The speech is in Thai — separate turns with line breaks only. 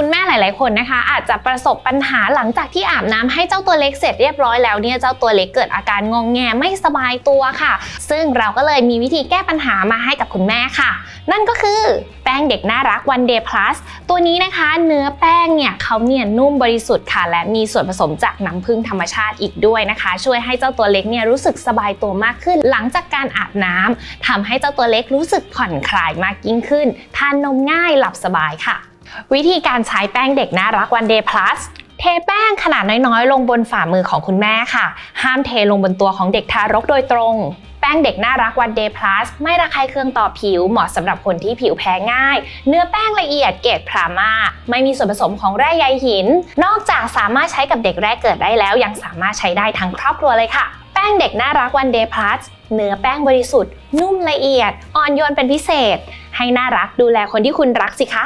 คุณแม่หลาย ๆ คนนะคะ อาจจะประสบปัญหาหลังจากที่อาบน้ำให้เจ้าตัวเล็กเสร็จเรียบร้อยแล้วเนี่ยเจ้าตัวเล็กเกิดอาการงงแงไม่สบายตัวค่ะ ซึ่งเราก็เลยมีวิธีแก้ปัญหามาให้กับคุณแม่ค่ะ นั่นก็คือแป้งเด็กน่ารัก One Day Plus ตัวนี้นะคะเนื้อแป้งเนี่ยเขาเนี่ยนุ่มบริสุทธิ์ค่ะ และมีส่วนผสมจากน้ำผึ้งธรรมชาติอีกด้วยนะคะ ช่วยให้เจ้าตัวเล็กเนี่ยรู้สึกสบายตัวมากขึ้น หลังจากการอาบน้ำทำให้เจ้าตัวเล็กรู้สึกผ่อนคลายมากยิ่งขึ้น ทานนมง่ายหลับสบายค่ะ วิธีการใช้แป้งเด็กน่ารัก One Day Plus เทแป้งขนาดน้อยๆ ลงบนฝ่ามือของคุณแม่ค่ะ ห้ามเทลงบนตัวของเด็กทารกโดยตรง แป้งเด็กน่ารัก One Day Plus ไม่ระคายเคืองต่อผิว เหมาะสำหรับคนที่ผิวแพ้ง่าย เนื้อแป้งละเอียดเกรดพรามาไม่มีส่วนผสมของแร่ใยหิน นอกจากสามารถใช้กับเด็กแรกเกิดได้แล้ว ยังสามารถใช้ได้ทั้งครอบครัวเลยค่ะ แป้งเด็กน่ารัก One Day Plus เนื้อแป้งบริสุทธิ์ นุ่มละเอียด อ่อนโยนเป็นพิเศษ ให้น่ารักดูแลคนที่คุณรักสิคะ